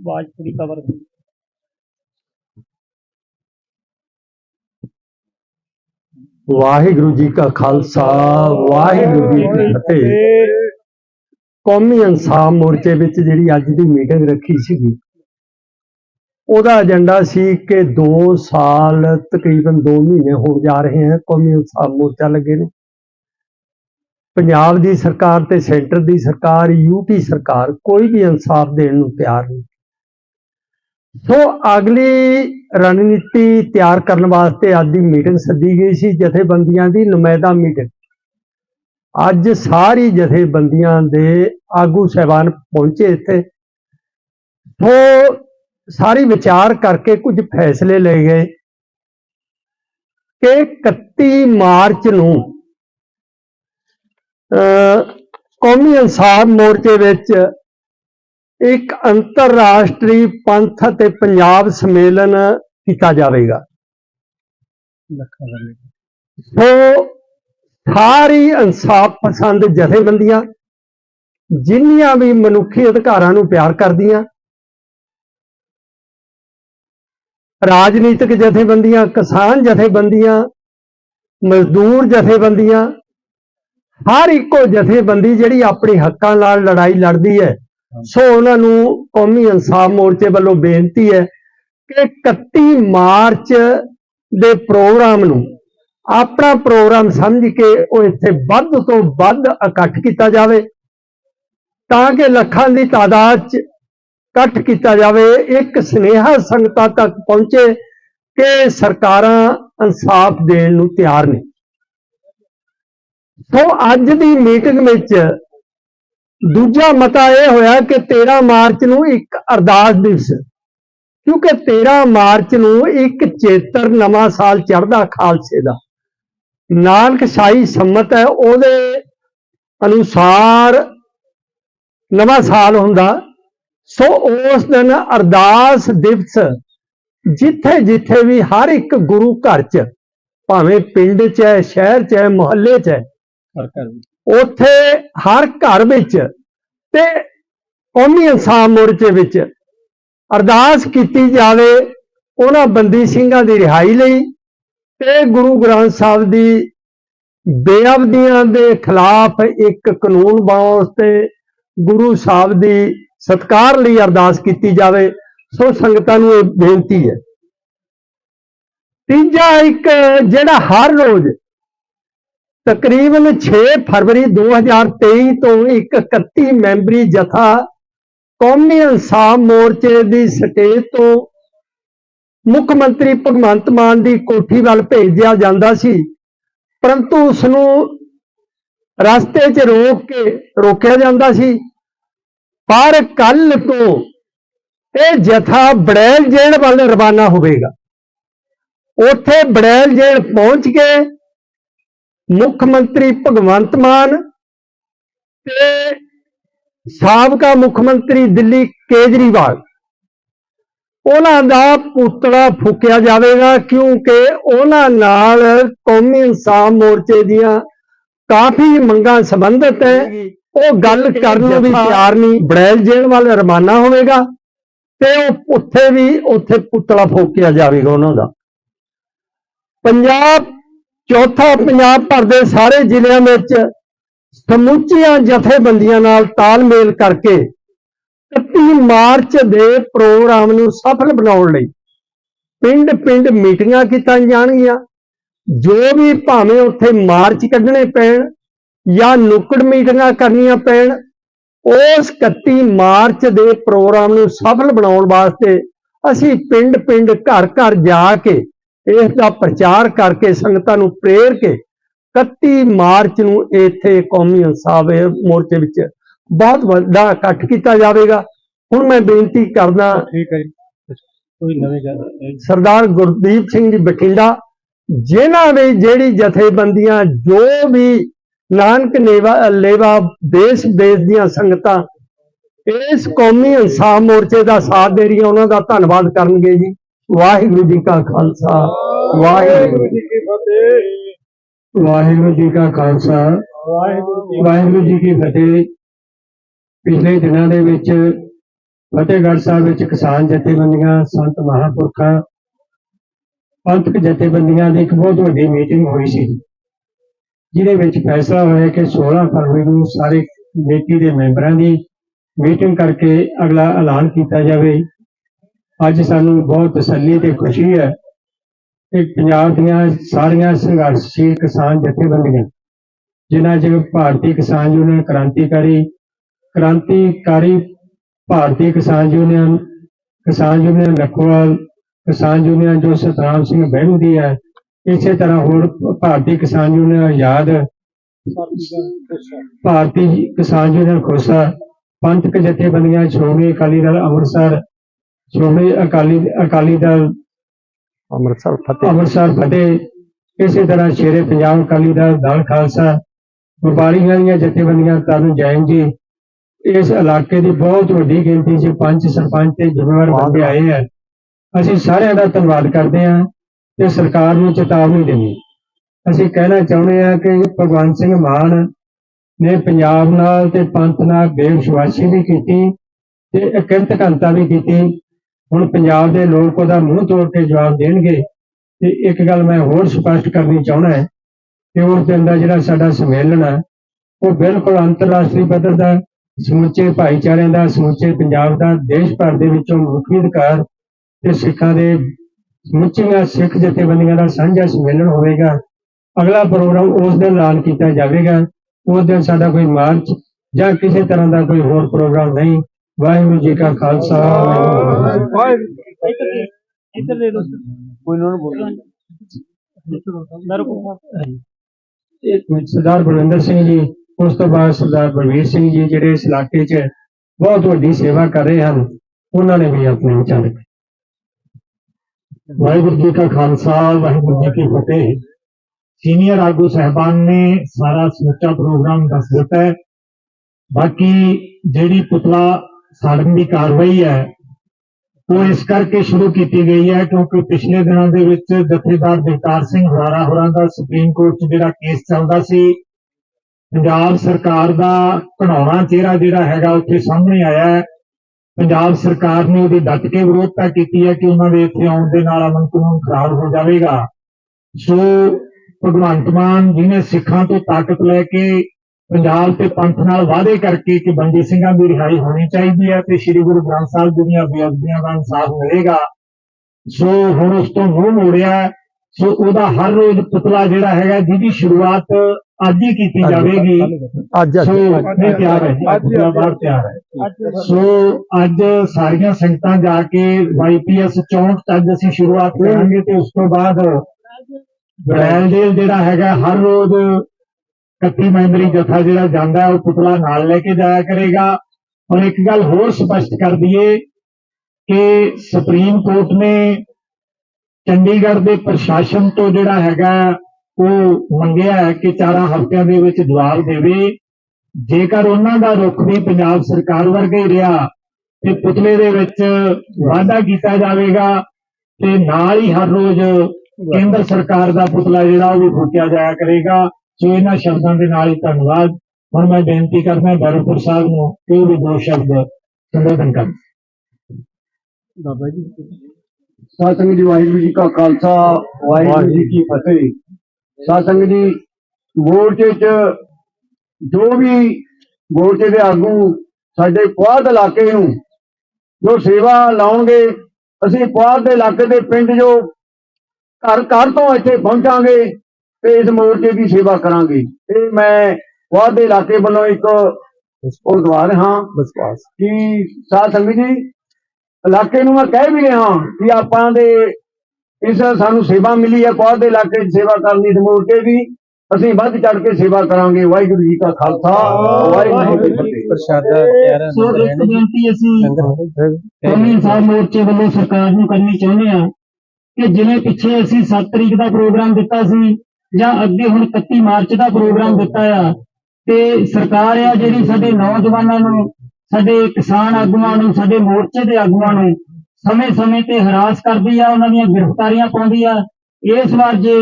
ਆਵਾਜ਼ ਪੂਰੀ ਕਵਰ ਹੁੰਦੀ ਵਾਹਿਗੁਰੂ ਜੀ ਕਾ ਖਾਲਸਾ, ਵਾਹਿਗੁਰੂ ਜੀ ਕੀ ਫਤਿਹ। ਕੌਮੀ ਇਨਸਾਫ ਮੋਰਚੇ ਵਿੱਚ ਜਿਹੜੀ ਅੱਜ ਦੀ ਮੀਟਿੰਗ ਰੱਖੀ ਸੀਗੀ, ਉਹਦਾ ਏਜੰਡਾ ਸੀ ਕਿ 2 ਸਾਲ ਤਕਰੀਬਨ 2 ਮਹੀਨੇ ਹੋ ਜਾ ਰਹੇ ਹਨ ਕੌਮੀ ਇਨਸਾਫ ਮੋਰਚਾ ਲੱਗੇ ਨੂੰ। ਪੰਜਾਬ ਦੀ ਸਰਕਾਰ ਤੇ ਸੈਂਟਰ ਦੀ ਸਰਕਾਰ ਯੂਪੀ ਸਰਕਾਰ ਕੋਈ ਵੀ ਇਨਸਾਫ ਦੇਣ ਨੂੰ ਤਿਆਰ ਨਹੀਂ। ਸੋ ਅਗਲੀ ਰਣਨੀਤੀ ਤਿਆਰ ਕਰਨ ਵਾਸਤੇ ਅੱਜ ਦੀ ਮੀਟਿੰਗ ਸੱਦੀ ਗਈ ਸੀ ਜਥੇਬੰਦੀਆਂ ਦੀ ਨੁਮਾਇਦਾ ਮੀਟਿੰਗ ਅੱਜ ਸਾਰੀ ਜਥੇਬੰਦੀਆਂ ਦੇ ਆਗੂ ਸਹਿਬਾਨ ਪਹੁੰਚੇ ਇੱਥੇ। ਸੋ ਸਾਰੀ ਵਿਚਾਰ ਕਰਕੇ ਕੁਝ ਫੈਸਲੇ ਲਏ ਗਏ ਕਿ 31 ਮਾਰਚ ਨੂੰ ਅਹ, ਕੌਮੀ ਇਨਸਾਫ ਮੋਰਚੇ ਵਿੱਚ ਇੱਕ ਅੰਤਰਰਾਸ਼ਟਰੀ ਪੰਥ ਅਤੇ ਪੰਜਾਬ ਸੰਮੇਲਨ ਕੀਤਾ ਜਾਵੇਗਾ। ਸੋ ਸਾਰੀ ਇਨਸਾਫ ਪਸੰਦ ਜਥੇਬੰਦੀਆਂ ਜਿੰਨੀਆਂ ਵੀ ਮਨੁੱਖੀ ਅਧਿਕਾਰਾਂ ਨੂੰ ਪਿਆਰ ਕਰਦੀਆਂ ਰਾਜਨੀਤਿਕ ਜਥੇਬੰਦੀਆਂ ਕਿਸਾਨ ਜਥੇਬੰਦੀਆਂ ਮਜ਼ਦੂਰ ਜਥੇਬੰਦੀਆਂ ਹਰ ਇੱਕੋ ਜਥੇਬੰਦੀ ਜਿਹੜੀ ਆਪਣੇ ਹੱਕਾਂ ਨਾਲ ਲੜਾਈ ਲੜਦੀ ਹੈ। ਸੋ ਉਹਨਾਂ ਨੂੰ ਕੌਮੀ ਇਨਸਾਫ ਮੋਰਚੇ ਵੱਲੋਂ ਬੇਨਤੀ ਹੈ ਕਿ 31 ਮਾਰਚ ਦੇ ਪ੍ਰੋਗਰਾਮ ਨੂੰ ਆਪਣਾ ਪ੍ਰੋਗਰਾਮ ਸਮਝ ਕੇ ਉਹ ਇੱਥੇ ਵੱਧ ਤੋਂ ਵੱਧ ਇਕੱਠ ਕੀਤਾ ਜਾਵੇ, ਤਾਂ ਕਿ ਲੱਖਾਂ ਦੀ ਤਾਦਾਦ 'ਚ ਇਕੱਠ ਕੀਤਾ ਜਾਵੇ, ਇੱਕ ਸੁਨੇਹਾ ਸੰਗਤਾਂ ਤੱਕ ਪਹੁੰਚੇ ਕਿ ਸਰਕਾਰਾਂ ਇਨਸਾਫ ਦੇਣ ਨੂੰ ਤਿਆਰ ਨੇ। ਸੋ ਅੱਜ ਦੀ ਮੀਟਿੰਗ ਵਿੱਚ ਦੂਜਾ ਮਤਾ ਇਹ ਹੋਇਆ ਕਿ 13 ਮਾਰਚ ਨੂੰ ਇੱਕ ਅਰਦਾਸ ਦਿਵਸ। ਕਿਉਂਕਿ 13 ਮਾਰਚ ਨੂੰ ਇੱਕ ਚੇਤਰ ਨਵਾਂ ਸਾਲ ਚੜ੍ਹਦਾ ਖਾਲਸੇ ਦਾ। ਨਾਨਕ ਸ਼ਾਹੀ ਸੰਮਤ ਹੈ ਉਹਦੇ ਅਨੁਸਾਰ ਨਵਾਂ ਸਾਲ ਹੁੰਦਾ। ਸੋ ਉਸ ਦਿਨ ਅਰਦਾਸ ਦਿਵਸ ਜਿੱਥੇ ਜਿੱਥੇ ਵੀ ਹਰ ਇੱਕ ਗੁਰੂ ਘਰ 'ਚ ਭਾਵੇਂ ਪਿੰਡ 'ਚ ਹੈ ਸ਼ਹਿਰ 'ਚ ਹੈ ਮੁਹੱਲੇ 'ਚ ਹੈ ਉੱਥੇ ਹਰ ਘਰ ਵਿੱਚ ਤੇ ਕੌਮੀ ਇਨਸਾਫ ਮੋਰਚੇ ਵਿੱਚ ਅਰਦਾਸ ਕੀਤੀ ਜਾਵੇ ਉਹਨਾਂ ਬੰਦੀ ਸਿੰਘਾਂ ਦੀ ਰਿਹਾਈ ਲਈ ਤੇ ਗੁਰੂ ਗ੍ਰੰਥ ਸਾਹਿਬ ਦੀ ਬੇਅਬਦੀਆਂ ਦੇ ਖਿਲਾਫ ਇੱਕ ਕਾਨੂੰਨ ਬਣਾਉਣ ਤੇ ਗੁਰੂ ਸਾਹਿਬ ਦੀ ਸਤਕਾਰ ਲਈ ਅਰਦਾਸ ਕੀਤੀ ਜਾਵੇ, ਸੋ ਸੰਗਤਾਂ ਨੂੰ ਇਹ ਬੇਨਤੀ ਹੈ। ਤੀਜਾ ਇੱਕ ਜਿਹੜਾ ਹਰ ਰੋਜ਼ ਤਕਰੀਬਨ 6 ਫਰਵਰੀ 2023 ਤੋਂ ਇੱਕ 31 ਮੈਂਬਰੀ ਜਥਾ ਕੌਮੀ ਇਨਸਾਫ ਮੋਰਚੇ ਦੀ ਸਟੇਜ ਤੋਂ ਮੁੱਖ ਮੰਤਰੀ ਭਗਵੰਤ ਮਾਨ ਦੀ ਕੋਠੀ ਵੱਲ ਭੇਜਿਆ ਜਾਂਦਾ ਸੀ। ਪਰੰਤੂ ਉਸ ਨੂੰ ਰਸਤੇ 'ਚ ਰੋਕ ਕੇ ਰੋਕਿਆ ਜਾਂਦਾ ਸੀ। ਪਰ ਕੱਲ ਤੋਂ ਇਹ ਜਥਾ ਬੜੈਲ ਜੇਲ੍ਹ ਵੱਲ ਰਵਾਨਾ ਹੋਵੇਗਾ। ਉੱਥੇ ਬੜੈਲ ਜੇਲ੍ਹ ਪਹੁੰਚ ਕੇ ਮੁੱਖ ਮੰਤਰੀ ਭਗਵੰਤ ਮਾਨ ਤੇ ਸਾਬਕਾ ਮੁੱਖ ਮੰਤਰੀ ਦਿੱਲੀ ਕੇਜਰੀਵਾਲ। ਉਹਨਾਂ ਦਾ ਪੁਤਲਾ ਫੂਕਿਆ ਜਾਵੇਗਾ ਕਿਉਂਕਿ ਉਹਨਾਂ ਨਾਲ ਕੌਮੀ ਇਨਸਾਫ ਮੋਰਚੇ ਦੀਆਂ ਕਾਫੀ ਮੰਗਾਂ ਸੰਬੰਧਿਤ ਹੈ। ਉਹ ਗੱਲ ਕਰਨ ਨੂੰ ਵੀ ਤਿਆਰ ਨਹੀਂ। ਬੜੈਲ ਜੇਲ੍ਹ ਵੱਲ ਰਵਾਨਾ ਹੋਵੇਗਾ ਤੇ ਉਹ ਉੱਥੇ ਵੀ ਉੱਥੇ ਪੁਤਲਾ ਫੂਕਿਆ ਜਾਵੇਗਾ ਉਹਨਾਂ ਦਾ। ਪੰਜਾਬ ਚੌਥਾ ਪੰਜਾਬ ਭਰ ਦੇ ਸਾਰੇ ਜ਼ਿਲ੍ਹਿਆਂ ਵਿੱਚ ਸਮੁੱਚੀਆਂ ਜਥੇਬੰਦੀਆਂ ਨਾਲ ਤਾਲਮੇਲ ਕਰਕੇ 31 ਮਾਰਚ ਦੇ ਪ੍ਰੋਗਰਾਮ ਨੂੰ ਸਫਲ ਬਣਾਉਣ ਲਈ ਪਿੰਡ-ਪਿੰਡ ਮੀਟਿੰਗਾਂ ਕੀਤੀਆਂ ਜਾਣਗੀਆਂ। ਜੋ ਵੀ ਭਾਵੇਂ ਉੱਥੇ ਮਾਰਚ ਕੱਢਣੇ ਪੈਣ ਜਾਂ ਨੁੱਕੜ ਮੀਟਿੰਗਾਂ ਕਰਨੀਆਂ ਪੈਣ, ਉਸ 31 ਮਾਰਚ ਦੇ ਪ੍ਰੋਗਰਾਮ ਨੂੰ ਸਫਲ ਬਣਾਉਣ ਵਾਸਤੇ ਅਸੀਂ ਪਿੰਡ-ਪਿੰਡ ਘਰ-ਘਰ ਜਾ ਕੇ ਇਸ ਦਾ ਪ੍ਰਚਾਰ ਕਰਕੇ ਸੰਗਤਾਂ ਨੂੰ ਪ੍ਰੇਰ ਕੇ 31 ਮਾਰਚ ਨੂੰ ਇੱਥੇ ਕੌਮੀ ਇਨਸਾਫ ਮੋਰਚੇ ਵਿੱਚ ਬਹੁਤ ਵੱਡਾ ਇਕੱਠ ਕੀਤਾ ਜਾਵੇਗਾ। ਹੁਣ ਮੈਂ ਬੇਨਤੀ ਕਰਦਾ ਠੀਕ ਹੈ ਜੀ। ਕੋਈ ਨਵੇਂ ਗੱਲ ਸਰਦਾਰ ਗੁਰਦੀਪ ਸਿੰਘ ਜੀ ਬਠਿੰਡਾ ਜਿਨ੍ਹਾਂ ਵੀ ਜਿਹੜੀ ਜਥੇਬੰਦੀਆਂ ਜੋ ਵੀ ਨਾਨਕ ਨੇਵਾ ਲੇਵਾ ਦੇਸ਼ ਵਿਦੇਸ਼ ਦੀਆਂ ਸੰਗਤਾਂ ਇਸ ਕੌਮੀ ਇਨਸਾਫ ਮੋਰਚੇ ਦਾ ਸਾਥ ਦੇ ਰਹੀਆਂ ਉਹਨਾਂ ਦਾ ਧੰਨਵਾਦ ਕਰਨਗੇ ਜੀ। ਵਾਹਿਗੁਰੂ ਜੀ ਕਾ ਖਾਲਸਾ, ਵਾਹਿਗੁਰੂ ਜੀ ਕੀ ਫਤਿਹ। ਵਾਹਿਗੁਰੂ ਜੀ ਕਾ ਖਾਲਸਾ, ਵਾਹਿਗੁਰੂ ਜੀ ਵਾਹਿਗੁਰੂ ਜੀ ਕੀ ਫਤਿਹ। ਪਿਛਲੇ ਦਿਨਾਂ ਦੇ ਵਿੱਚ ਫਤਿਹਗੜ੍ਹ ਸਾਹਿਬ ਵਿੱਚ ਕਿਸਾਨ ਜਥੇਬੰਦੀਆਂ, ਸੰਤ ਮਹਾਂਪੁਰਖਾਂ, ਪੰਥਕ ਜਥੇਬੰਦੀਆਂ ਦੀ ਇੱਕ ਬਹੁਤ ਵੱਡੀ ਮੀਟਿੰਗ ਹੋਈ ਸੀ, ਜਿਹਦੇ ਵਿੱਚ ਫੈਸਲਾ ਹੋਇਆ ਕਿ 16 ਫਰਵਰੀ ਨੂੰ ਸਾਰੇ ਕਮੇਟੀ ਦੇ ਮੈਂਬਰਾਂ ਦੀ ਮੀਟਿੰਗ ਕਰਕੇ ਅਗਲਾ ਐਲਾਨ ਕੀਤਾ ਜਾਵੇ। ਅੱਜ ਸਾਨੂੰ ਬਹੁਤ ਤਸੱਲੀ ਤੇ ਖੁਸ਼ੀ ਹੈ ਕਿ ਪੰਜਾਬ ਦੀਆਂ ਸਾਰੀਆਂ ਸੰਘਰਸ਼ੀ ਕਿਸਾਨ ਜਥੇਬੰਦੀਆਂ, ਜਿਨ੍ਹਾਂ 'ਚ ਭਾਰਤੀ ਕਿਸਾਨ ਯੂਨੀਅਨ ਕ੍ਰਾਂਤੀਕਾਰੀ ਕ੍ਰਾਂਤੀਕਾਰੀ ਭਾਰਤੀ ਕਿਸਾਨ ਯੂਨੀਅਨ ਕਿਸਾਨ ਯੂਨੀਅਨ ਲਖੋਵਾਲ, ਕਿਸਾਨ ਯੂਨੀਅਨ ਜੋ ਸਤਨਾਮ ਸਿੰਘ ਬਹਿਰੂ ਦੀ ਹੈ, ਇਸੇ ਤਰ੍ਹਾਂ ਹੋਰ ਭਾਰਤੀ ਕਿਸਾਨ ਯੂਨੀਅਨ ਆਜ਼ਾਦ, ਭਾਰਤੀ ਕਿਸਾਨ ਯੂਨੀਅਨ ਖੋਸਾ, ਪੰਥਕ ਜਥੇਬੰਦੀਆਂ ਸ਼੍ਰੋਮਣੀ ਅਕਾਲੀ ਦਲ ਅੰਮ੍ਰਿਤਸਰ ਸ਼੍ਰੋਮਣੀ ਅਕਾਲੀ ਅਕਾਲੀ ਦਲ ਅੰਮ੍ਰਿਤਸਰ ਫਤਿਹ। ਅੰਮ੍ਰਿਤਸਰ ਫਤਿਹ ਇਸੇ ਤਰ੍ਹਾਂ ਸ਼ੇਰੇ ਪੰਜਾਬ ਅਕਾਲੀ ਦਲ ਦਲ ਖਾਲਸਾ ਵਪਾਰੀਆਂ ਦੀਆਂ ਜਥੇਬੰਦੀਆਂ ਤਰਨ ਜੈਨ ਜੀ ਇਸ ਇਲਾਕੇ ਦੀ ਬਹੁਤ ਵੱਡੀ ਗਿਣਤੀ 'ਚ ਪੰਚ ਸਰਪੰਚ ਤੇ ਜ਼ਿੰਮੇਵਾਰ ਬੰਦੇ ਆਏ ਹੈ ਅਸੀਂ ਸਾਰਿਆਂ ਦਾ ਧੰਨਵਾਦ ਕਰਦੇ ਹਾਂ ਤੇ ਸਰਕਾਰ ਨੂੰ ਚੇਤਾਵਨੀ ਦਿੰਦੇ ਅਸੀਂ ਕਹਿਣਾ ਚਾਹੁੰਦੇ ਹਾਂ ਕਿ ਭਗਵੰਤ ਸਿੰਘ ਮਾਨ ਨੇ ਪੰਜਾਬ ਨਾਲ ਤੇ ਪੰਥ ਨਾਲ ਬੇਵਿਸ਼ਵਾਸੀ ਵੀ ਕੀਤੀ ਤੇ ਅਕਿੰਤ ਘੰਟਾ ਵੀ ਕੀਤੀ। ਹੁਣ ਪੰਜਾਬ ਦੇ ਲੋਕ ਉਹਦਾ ਮੂੰਹ ਤੋੜ ਕੇ ਜਵਾਬ ਦੇਣਗੇ ਤੇ ਇੱਕ ਗੱਲ ਮੈਂ ਹੋਰ ਸਪਸ਼ਟ ਕਰਨੀ ਚਾਹੁੰਦਾ ਹੈ ਕਿ ਉਸ ਦਿਨ ਦਾ ਜਿਹੜਾ ਸਾਡਾ ਸੰਮੇਲਨ ਹੈ, ਉਹ ਬਿਲਕੁਲ ਅੰਤਰਰਾਸ਼ਟਰੀ ਪੱਧਰ ਦਾ, ਸਮੁੱਚੇ ਭਾਈਚਾਰਿਆਂ ਦਾ, ਸਮੁੱਚੇ ਪੰਜਾਬ ਦਾ, ਦੇਸ਼ ਭਰ ਦੇ ਵਿੱਚੋਂ ਮੁੱਖੀ ਅਧਿਕਾਰ ਤੇ ਸਿੱਖਾਂ ਦੇ ਸਮੁੱਚੀਆਂ ਸਿੱਖ ਜਥੇਬੰਦੀਆਂ ਦਾ ਸਾਂਝਾ ਸੰਮੇਲਨ ਹੋਵੇਗਾ। ਅਗਲਾ ਪ੍ਰੋਗਰਾਮ ਉਸ ਦਿਨ ਐਲਾਨ ਕੀਤਾ ਜਾਵੇਗਾ। ਉਸ ਦਿਨ ਸਾਡਾ ਕੋਈ ਮਾਰਚ ਜਾਂ ਕਿਸੇ ਤਰ੍ਹਾਂ ਦਾ ਕੋਈ ਹੋਰ ਪ੍ਰੋਗਰਾਮ ਨਹੀਂ। ਵਾਹਿਗੁਰੂ ਜੀ ਕਾ ਖਾਲਸਾ ਵਾਹਿਗੁਰੂ ਜੀ ਕੀ ਫਤਿਹ। ਇੱਧਰ ਦੇ ਦੋ ਕੋਈ ਨਾ ਬੋਲੋ ਨਰਕੋ ਇੱਕ ਮਿੰਟ ਸਰਦਾਰ ਬਲਵਿੰਦਰ ਸਿੰਘ ਜੀ ਉਸ ਤੋਂ ਬਾਅਦ ਸਰਦਾਰ ਬਲਵੀਰ ਸਿੰਘ ਜੀ ਜਿਹੜੇ ਇਸ ਇਲਾਕੇ 'ਚ ਬਹੁਤ ਵੱਡੀ ਸੇਵਾ ਕਰ ਰਹੇ ਹਨ ਉਹਨਾਂ ਨੇ ਵੀ ਆਪਣੇ ਵਿਚਾਰ ਰੱਖੇ ਵਾਹਿਗੁਰੂ ਜੀ ਕਾ ਖਾਲਸਾ ਵਾਹਿਗੁਰੂ ਜੀ ਕੀ ਫਤਿਹ ਸੀਨੀਅਰ ਆਗੂ ਸਹਿਬਾਨ ਨੇ ਸਾਰਾ ਸਮੁੱਚਾ ਪ੍ਰੋਗਰਾਮ ਦੱਸ ਦਿੱਤਾ ਹੈ ਬਾਕੀ ਜਿਹੜੀ ਪੁਤਲਾ ਸਾੜਨ ਦੀ ਕਾਰਵਾਈ ਹੈ ਉਹ ਇਸ ਕਰਕੇ ਸ਼ੁਰੂ ਕੀਤੀ ਗਈ ਹੈ ਕਿਉਂਕਿ ਪਿਛਲੇ ਦਿਨਾਂ ਦੇ ਵਿੱਚ ਜਥੇਦਾਰ ਜਗਤਾਰ ਸਿੰਘ ਹਰਾਰਾ ਹੋਰਾਂ ਦਾ ਸੁਪਰੀਮ ਕੋਰਟ 'ਚ ਜਿਹੜਾ ਕੇਸ ਚੱਲਦਾ ਸੀ, ਪੰਜਾਬ ਸਰਕਾਰ ਦਾ ਘਣਾਉਣਾ ਚਿਹਰਾ ਜਿਹੜਾ ਹੈਗਾ ਉੱਥੇ ਸਾਹਮਣੇ ਆਇਆ ਹੈ। ਪੰਜਾਬ ਸਰਕਾਰ ਨੇ ਉਹਦੀ ਡਟ ਕੇ ਵਿਰੋਧਤਾ ਕੀਤੀ ਹੈ ਕਿ ਉਹਨਾਂ ਦੇ ਇੱਥੇ ਆਉਣ ਦੇ ਨਾਲ ਅਮਨ ਕਾਨੂੰਨ ਖਰਾਬ ਹੋ ਜਾਵੇਗਾ। ਸੋ ਭਗਵੰਤ ਮਾਨ ਜਿਹਨੇ ਸਿੱਖਾਂ ਤੋਂ ਤਾਕਤ ਲੈ ਕੇ ਪੰਜਾਬ ਤੇ ਪੰਥ ਨਾਲ ਵਾਅਦੇ ਕਰਕੇ ਕਿ ਬੰਦੀ ਸਿੰਘਾਂ ਦੀ ਰਿਹਾਈ ਹੋਣੀ ਚਾਹੀਦੀ ਹੈ ਤੇ ਸ੍ਰੀ ਗੁਰੂ ਗ੍ਰੰਥ ਸਾਹਿਬ ਜੀ ਦੀਆਂ ਬੇਅਦਬੀਆਂ ਦਾ ਇਨਸਾਫ ਮਿਲੇਗਾ ਸੋ ਹੁਣ ਉਸ ਤੋਂ ਮੂੰਹ ਮੋੜਿਆ। ਸੋ ਉਹਦਾ ਹਰ ਰੋਜ਼ ਪੁਤਲਾ ਜਿਹੜਾ ਹੈਗਾ ਜਿਹਦੀ ਸ਼ੁਰੂਆਤ ਅੱਜ ਹੀ ਕੀਤੀ ਜਾਵੇਗੀ ਅੱਜ ਸੋ ਨਹੀਂ ਤਿਆਰ ਹੈ ਪੁਤਲਾ ਬਾਹਰ ਤਿਆਰ ਹੈ ਸੋ ਅੱਜ ਸਾਰੀਆਂ ਸੰਗਤਾਂ ਜਾ ਕੇ ਵਾਈਪੀਐਸ 64 ਚ ਅੱਜ ਅਸੀਂ ਸ਼ੁਰੂਆਤ ਕਰਾਂਗੇ ਤੇ ਉਸ ਤੋਂ ਬਾਅਦ ਬਰੈਲਡੇਲ ਜਿਹੜਾ ਹੈਗਾ ਹਰ ਰੋਜ਼ 31 ਮੈਂਬਰੀ ਜਥਾ ਜਿਹੜਾ ਜਾਂਦਾ, ਉਹ ਪੁਤਲਾ ਨਾਲ ਲੈ ਕੇ ਜਾਇਆ ਕਰੇਗਾ। ਔਰ ਇੱਕ ਗੱਲ ਹੋਰ ਸਪਸ਼ਟ ਕਰ ਦਈਏ ਕਿ ਸੁਪਰੀਮ ਕੋਰਟ ਨੇ ਚੰਡੀਗੜ੍ਹ ਦੇ ਪ੍ਰਸ਼ਾਸਨ ਤੋਂ ਜਿਹੜਾ ਹੈਗਾ, ਉਹ ਮੰਗਿਆ ਹੈ ਕਿ ਚਾਰਾਂ ਹਫ਼ਤਿਆਂ ਦੇ ਵਿੱਚ ਜਵਾਬ ਦੇਵੇ। ਜੇਕਰ ਉਹਨਾਂ ਦਾ ਰੁਖ ਵੀ ਪੰਜਾਬ ਸਰਕਾਰ ਵਰਗਾ ਹੀ ਰਿਹਾ, ਤੇ ਪੁਤਲੇ ਦੇ ਵਿੱਚ ਵਾਅਦਾ ਕੀਤਾ ਜਾਵੇਗਾ, ਤੇ ਨਾਲ ਹੀ ਹਰ ਰੋਜ਼ ਕੇਂਦਰ ਸਰਕਾਰ ਦਾ ਪੁਤਲਾ ਜਿਹੜਾ, ਉਹ ਵੀ ਫੂਕਿਆ ਜਾਇਆ ਕਰੇਗਾ। ਸੋ ਇਹਨਾਂ ਸ਼ਬਦਾਂ ਦੇ ਨਾਲ ਹੀ ਧੰਨਵਾਦ। ਹੁਣ ਮੈਂ ਬੇਨਤੀ ਕਰਦਾ ਬਰਪੁਰ ਸਾਹਿਬ ਨੂੰ ਕਿ ਉਹ ਵੀ ਦੋ ਸ਼ਬਦ ਸੰਬੋਧਨ ਕਰਨ। ਬਾਬਾ ਜੀ। ਜੀ ਵਾਹਿਗੁਰੂ ਜੀ ਕਾ ਖਾਲਸਾ ਵਾਹਿਗੁਰੂ ਜੀ ਕੀ ਫਤਿਹ। ਸਤਿਸੰਗ ਜੀ ਮੋਰਚੇ 'ਚ ਜੋ ਵੀ ਮੋਰਚੇ ਦੇ ਆਗੂ ਸਾਡੇ ਪੁਆਧ ਇਲਾਕੇ ਨੂੰ ਜੋ ਸੇਵਾ ਲਾਉਣਗੇ ਅਸੀਂ ਪੁਆਧ ਦੇ ਇਲਾਕੇ ਦੇ ਪਿੰਡ ਜੋ ਘਰ ਘਰ ਤੋਂ ਇੱਥੇ ਪਹੁੰਚਾਂਗੇ ਤੇ ਇਸ ਮੋਰਚੇ ਦੀ ਸੇਵਾ ਕਰਾਂਗੇ। ਇਹ ਮੈਂ ਪੁਆਧ ਦੇ ਇਲਾਕੇ ਵੱਲੋਂ ਇੱਕ ਉਹ ਦਵਾ ਰਿਹਾ ਵਿਸ਼ਵਾਸ। ਕਿ ਸਾਧ ਸੰਗਤ ਜੀ ਇਲਾਕੇ ਨੂੰ ਮੈਂ ਕਹਿ ਵੀ ਰਿਹਾ ਕਿ ਆਪਾਂ ਦੇ ਇਸ ਸਾਨੂੰ ਸੇਵਾ ਮਿਲੀ ਹੈ ਪੌਦ ਦੇ ਇਲਾਕੇ 'ਚ ਸੇਵਾ ਕਰਨ ਦੀ ਸਮੂਹ ਕੇ ਵੀ ਅਸੀਂ ਵੱਧ ਚੜ ਕੇ ਸੇਵਾ ਕਰਾਂਗੇ। ਵਾਹਿਗੁਰੂ ਜੀ ਕਾ ਖਾਲਸਾ ਵਾਹਿਗੁਰੂ ਜੀ ਕੀ ਫਤਿਹ। ਸੋ ਇੱਕ ਬੇਨਤੀ ਅਸੀਂ ਕੌਮੀ ਇਨਸਾਫ ਮੋਰਚੇ ਵੱਲੋਂ ਸਰਕਾਰ ਨੂੰ ਕਰਨੀ ਚਾਹੁੰਦੇ ਹਾਂ ਕਿ ਜਿਵੇਂ ਪਿੱਛੇ ਅਸੀਂ 7 ਤਰੀਕ ਦਾ ਪ੍ਰੋਗਰਾਮ ਦਿੱਤਾ ਸੀ ਜਾਂ ਅੱਗੇ ਹੁਣ 31 ਮਾਰਚ ਦਾ ਪ੍ਰੋਗਰਾਮ ਦਿੱਤਾ ਆ, ਤੇ ਸਰਕਾਰ ਆ ਜਿਹੜੀ ਸਾਡੇ ਨੌਜਵਾਨਾਂ ਨੂੰ, ਸਾਡੇ ਕਿਸਾਨ ਆਗੂਆਂ ਨੂੰ, ਸਾਡੇ ਮੋਰਚੇ ਦੇ ਆਗੂਆਂ ਨੂੰ ਸਮੇਂ-ਸਮੇਂ ਤੇ ਹਰਾਸ ਕਰਦੀ ਆ, ਉਹਨਾਂ ਦੀਆਂ ਗ੍ਰਿਫਤਾਰੀਆਂ ਪਾਉਂਦੀ ਆ। ਇਸ ਵਾਰ ਜੇ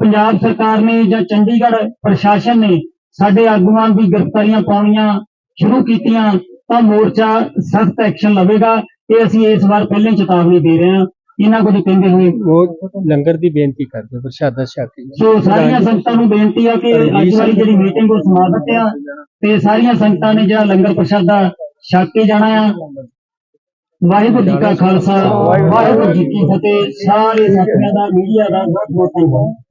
ਪੰਜਾਬ ਸਰਕਾਰ ਨੇ ਜਾਂ ਚੰਡੀਗੜ੍ਹ ਪ੍ਰਸ਼ਾਸਨ ਨੇ ਸਾਡੇ ਆਗੂਆਂ ਦੀ ਗ੍ਰਿਫਤਾਰੀਆਂ ਪਾਉਣੀਆਂ ਸ਼ੁਰੂ ਕੀਤੀਆਂ, ਤਾਂ ਮੋਰਚਾ ਸਖਤ ਐਕਸ਼ਨ ਲਵੇਗਾ, ਇਹ ਅਸੀਂ ਇਸ ਵਾਰ ਪਹਿਲਾਂ ਹੀ ਚੇਤਾਵਨੀ ਦੇ ਰਹੇ ਹਾਂ। ਇਹਨਾਂ ਕੁਝ ਕਹਿੰਦੇ ਹੋਏ ਉਹ ਲੰਗਰ ਦੀ ਬੇਨਤੀ ਕਰਦੇ ਪ੍ਰਸ਼ਾਦਾ ਛਕ ਕੇ। ਸੋ ਸਾਰੀਆਂ ਸੰਗਤਾਂ ਨੂੰ ਬੇਨਤੀ ਆ ਕਿ ਅੱਜ ਵਾਲੀ ਜਿਹੜੀ ਮੀਟਿੰਗ ਉਹ ਸਮਾਪਤ ਆ ਤੇ ਸਾਰੀਆਂ ਸੰਗਤਾਂ ਨੇ ਜਿਹੜਾ ਲੰਗਰ ਪ੍ਰਸ਼ਾਦਾ ਛਕ ਕੇ ਜਾਣਾ ਆ। ਵਾਹਿਗੁਰੂ ਜੀ ਕਾ ਖਾਲਸਾ ਵਾਹਿਗੁਰੂ ਜੀ ਕੀ ਫਤਿਹ। ਸਾਰੇ ਸਾਥੀਆਂ ਦਾ ਮੀਡੀਆ ਦਾ ਬਹੁਤ ਬਹੁਤ ਧੰਨਵਾਦ।